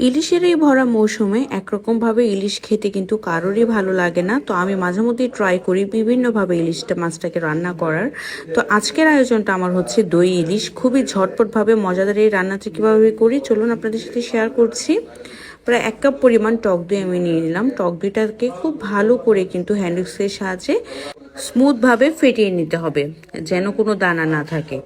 ইলিশের এই ভরা মৌসুমে একরকমভাবে ইলিশ খেতে কিন্তু কারোরই ভালো লাগে না। তো আমি মাঝে মধ্যেই ট্রাই করি বিভিন্নভাবে ইলিশটা, মাছটাকে রান্না করার। তো আজকের আয়োজনটা আমার হচ্ছে দই ইলিশ। খুবই ঝটপটভাবে মজাদার এই রান্নাটা কীভাবে করি চলুন আপনাদের সাথে শেয়ার করছি। প্রায় এক কাপ পরিমাণ টক দই আমি নিয়ে নিলাম। টক দইটাকে খুব ভালো করে কিন্তু হ্যান্ডউক্সের সাহায্যে স্মুথভাবে ফেটিয়ে নিতে হবে, যেন কোনো দানা না থাকে।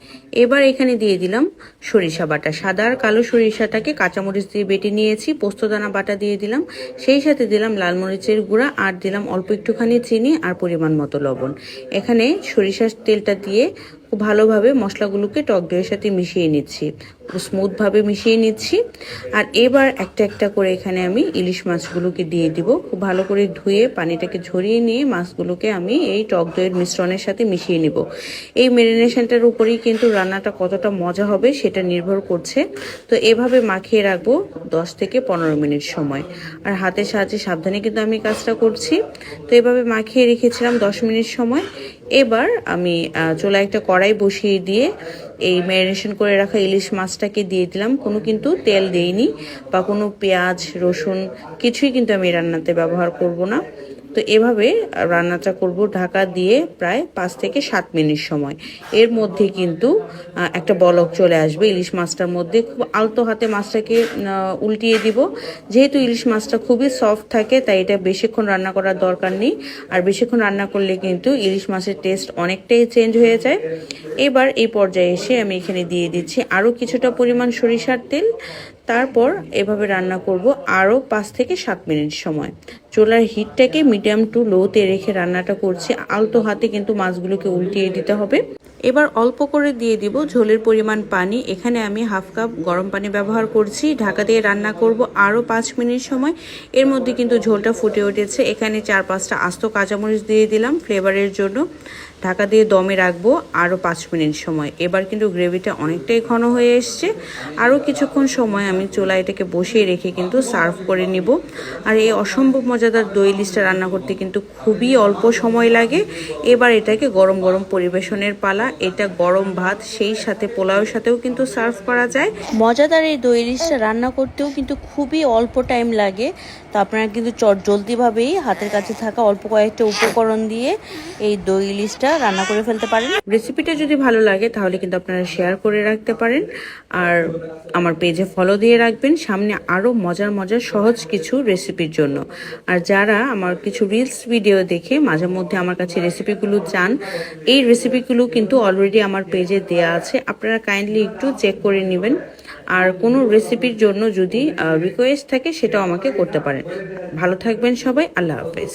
এবার এখানে দিয়ে দিলাম সরিষা বাটা। সাদা আর কালো সরিষাটাকে কাঁচামরিচ দিয়ে বেটে নিয়েছি পোস্তদানা বাটা দিয়ে দিলাম। সেই সাথে দিলাম লাল মরিচের গুঁড়া আর দিলাম অল্প একটুখানি চিনি আর পরিমাণ মতো লবণ। এখানে সরিষার তেলটা দিয়ে খুব ভালোভাবে মশলাগুলোকে টক দইয়ের সাথে মিশিয়ে নিচ্ছি। স্মুথভাবে মিশিয়ে নিচ্ছি। আর এবার একটা একটা করে এখানে আমি ইলিশ মাছগুলোকে দিয়ে দিব। খুব ভালো করে ধুয়ে পানিটাকে ঝরিয়ে নিয়ে মাছগুলোকে আমি এই টক দইয়ের মিশ্রণের সাথে মিশিয়ে নিব। এই মেরিনেশনটার উপরেই কিন্তু রান্নাটা কতটা মজা হবে সেটা নির্ভর করছে। তো এভাবে মাখিয়ে রাখব দশ থেকে পনেরো মিনিট সময়। আর হাতের সাহায্যে সাবধানে কিন্তু আমি কাজটা করছি। তো এভাবে মাখিয়ে রেখেছিলাম দশ মিনিট সময়। এবার আমি চুলায় একটা কড়াই বসিয়ে দিয়ে এই ম্যারিনেশন করে রাখা ইলিশ মাছটাকে দিয়ে দিলাম। কোনো কিন্তু তেল দেইনি বা কোনো পেঁয়াজ, রসুন কিছুই কিন্তু আমি রান্নাতে ব্যবহার করব না। তো এভাবে রান্নাটা করব ঢাকা দিয়ে প্রায় পাঁচ থেকে সাত মিনিট সময়। এর মধ্যে কিন্তু একটা বলক চলে আসবে ইলিশ মাছটার মধ্যে। খুব আলতো হাতে মাছটাকে উল্টিয়ে দিব। যেহেতু ইলিশ মাছটা খুবই সফট থাকে, তাই এটা বেশিক্ষণ রান্না করার দরকার নেই। আর বেশিক্ষণ রান্না করলে কিন্তু ইলিশ মাছের টেস্ট অনেকটাই চেঞ্জ হয়ে যায়। এবার এই পর্যায়ে এসে আমি এখানে দিয়ে দিচ্ছি আরও কিছুটা পরিমাণ সরিষার তেল। তারপর এভাবে রান্না করব আরও পাঁচ থেকে সাত মিনিট সময়। চোলার হিটটাকে মিডিয়াম টু লোতে রেখে রান্নাটা করছি। আলতো হাতে কিন্তু মাছগুলোকে উল্টিয়ে দিতে হবে। এবার অল্প করে দিয়ে দিব ঝোলের পরিমাণ পানি। এখানে আমি হাফ কাপ গরম পানি ব্যবহার করছি। ঢাকা দিয়ে রান্না করব আরও পাঁচ মিনিট সময়। এর মধ্যে কিন্তু ঝোলটা ফুটে উঠেছে। এখানে চার পাঁচটা আস্ত কাঁচামরিচ দিয়ে দিলাম ফ্লেভারের জন্য। ঢাকা দিয়ে দমে রাখব আরও পাঁচ মিনিট সময়। এবার কিন্তু গ্রেভিটা অনেকটাই ঘন হয়ে এসছে। আরও কিছুক্ষণ সময় আমি চুলা এটাকে বসিয়ে রেখে কিন্তু সার্ভ করে নিব। আর এই অসম্ভব মজাদার দই লিস্টটা রান্না করতে কিন্তু খুবই অল্প সময় লাগে। এবার এটাকে গরম গরম পরিবেশনের পালা এটা গরম ভাত সেই সাথে পোলাওয়ের সাথেও কিন্তু সার্ভ করা যায়। মজাদার এই দই লিস্টটা রান্না করতেও কিন্তু খুবই অল্প টাইম লাগে। তো আপনারা কিন্তু চট জলদিভাবেই হাতের কাছে থাকা অল্প কয়েকটা উপকরণ দিয়ে এই দই ইলিশটা রান্না করে ফেলতে পারেন। রেসিপিটা যদি ভালো লাগে তাহলে কিন্তু আপনারা শেয়ার করে রাখতে পারেন। আর আমার পেজে ফলো দিয়ে রাখবেন। সামনে আরও মজার মজার সহজ কিছু রেসিপির জন্য। আর যারা আমার কিছু রিলস ভিডিও দেখে মাঝে মধ্যে আমার কাছে রেসিপিগুলো চান এই রেসিপিগুলো কিন্তু অলরেডি আমার পেজে দেয়া আছে। আপনারা কাইন্ডলি একটু চেক করে নেবেন। আর কোনো রেসিপির জন্য যদি রিকোয়েস্ট থাকে, সেটাও আমাকে করতে পারেন। ভালো থাকবেন সবাই। আল্লাহ হাফেজ।